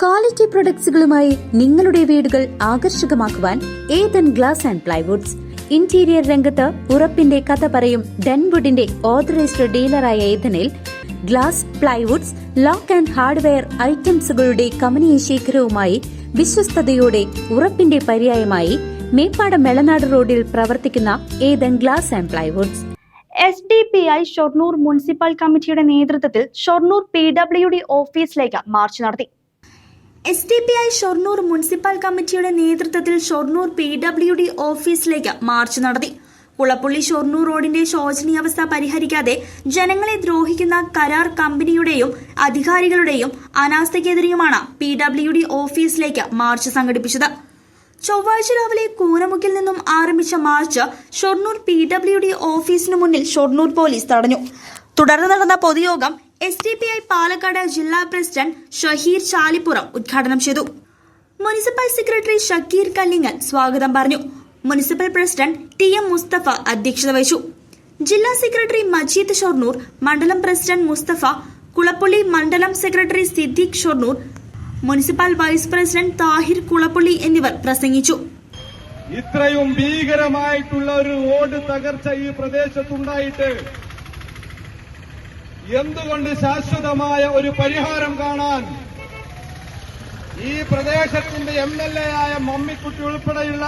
Quality പ്രൊഡക്ട്സുകളുമായി നിങ്ങളുടെ വീടുകൾ ആകർഷകമാക്കുവാൻ Ethan glass and plywoods interior രംഗത്ത് ഉറപ്പിന്റെ കഥ പറയും ഡെൻവുഡിന്റെ ഓതറൈസ്ഡ് ഡീലറായ ഏതനിൽ glass plywoods lock and hardware ഐറ്റംസുകളുടെ കമനീയ ശേഖരവുമായി വിശ്വസ്തയോടെ ഉറപ്പിന്റെ പര്യായമായി മേപ്പാടം മെളനാട് റോഡിൽ പ്രവർത്തിക്കുന്ന Ethan glass and plywoods S D P I Shoranur municipal കമ്മിറ്റിയുടെ നേതൃത്വത്തിൽ ഷൊർണൂർ പി ഡബ്ല്യു ഡി ഓഫീസിലേക്ക് മാർച്ച് നടത്തി. S D P I Shoranur municipal കമ്മിറ്റിയുടെ നേതൃത്വത്തിൽ ഷൊർണൂർ പി ഡബ്ല്യു ഡി ഓഫീസിലേക്ക് മാർച്ച് നടത്തി. കുളപ്പുള്ളി ഷൊർണൂർ റോഡിന്റെ ശോചനീയാവസ്ഥ പരിഹരിക്കാതെ ജനങ്ങളെ ദ്രോഹിക്കുന്ന കരാർ കമ്പനിയുടെയും അധികാരികളുടെയും അനാസ്ഥയ്ക്കെതിരെയുമാണ് പി ഡബ്ല്യു ഡി ഓഫീസിലേക്ക് മാർച്ച് സംഘടിപ്പിച്ചത്. ചൊവ്വാഴ്ച രാവിലെ കൂനമുക്കിൽ നിന്നും ആരംഭിച്ച march Shoranur P W D ഓഫീസിനു മുന്നിൽ ഷൊർണൂർ പോലീസ് തടഞ്ഞു. തുടർന്ന് നടന്ന പൊതുയോഗം S D P I Palakkad ജില്ലാ പ്രസിഡന്റ് ഷഹീർ ചാലിപ്പുറം ഉദ്ഘാടനം ചെയ്തു. മുനിസിപ്പൽ സെക്രട്ടറി ഷക്കീർ കല്ലിങ്ങൽ സ്വാഗതം പറഞ്ഞു. Municipal president T M Musthafa അധ്യക്ഷത വഹിച്ചു. ജില്ലാ സെക്രട്ടറി മജീദ് ഷൊർണൂർ മണ്ഡലം പ്രസിഡന്റ് മുസ്തഫ കുളപ്പള്ളി മണ്ഡലം secretary Siddique Shoranur municipal vice president Thahir Kulappally എന്നിവർ പ്രസംഗിച്ചു. ഇത്രയും ഭീകരമായിട്ടുള്ള ഒരു റോഡ് തകർച്ച ഈ പ്രദേശത്തുണ്ടായിട്ട് എന്തുകൊണ്ട് ശാശ്വതമായ ഒരു പരിഹാരം കാണാൻ ഈ പ്രദേശത്തിന്റെ എം എൽ എ ആയ മമ്മിക്കുട്ടി ഉൾപ്പെടെയുള്ള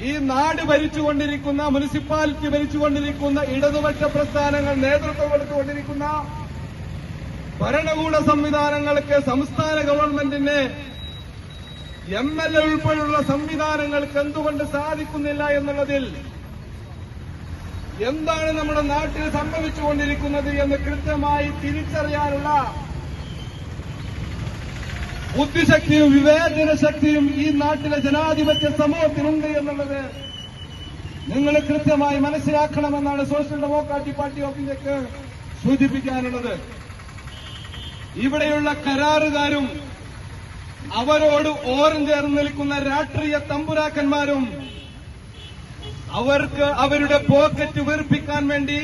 ഈ നാട് ഭരിച്ചുകൊണ്ടിരിക്കുന്ന മുനിസിപ്പാലിറ്റി ഭരിച്ചുകൊണ്ടിരിക്കുന്ന ഇടതുപക്ഷ പ്രസ്ഥാനങ്ങൾ നേതൃത്വം കൊടുത്തുകൊണ്ടിരിക്കുന്ന ഭരണകൂട സംവിധാനങ്ങൾക്ക് സംസ്ഥാന ഗവൺമെന്റിന് എം എൽ എ ഉൾപ്പെടെയുള്ള സംവിധാനങ്ങൾക്ക് എന്തുകൊണ്ട് സാധിക്കുന്നില്ല എന്നുള്ളതിൽ എന്താണ് നമ്മുടെ നാട്ടിൽ സംഭവിച്ചുകൊണ്ടിരിക്കുന്നത് എന്ന് കൃത്യമായി തിരിച്ചറിയാനുള്ള ബുദ്ധിശക്തിയും വിവേചന ശക്തിയും ഈ നാട്ടിലെ ജനാധിപത്യ സമൂഹത്തിനുണ്ട് എന്നുള്ളത് നിങ്ങൾ കൃത്യമായി മനസ്സിലാക്കണമെന്നാണ് സോഷ്യൽ ഡെമോക്രാറ്റിക് പാർട്ടി ഓഫ് ഇന്ത്യയ്ക്ക് സൂചിപ്പിക്കാനുള്ളത്. ഇവിടെയുള്ള കരാറുകാരും അവരോട് ഓരം ചേർന്ന് നിൽക്കുന്ന രാഷ്ട്രീയ തമ്പുരാക്കന്മാരും അവർക്ക് അവരുടെ പോക്കറ്റ് വീർപ്പിക്കാൻ വേണ്ടി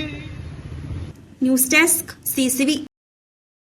ന്യൂസ് ഡെസ്ക് സി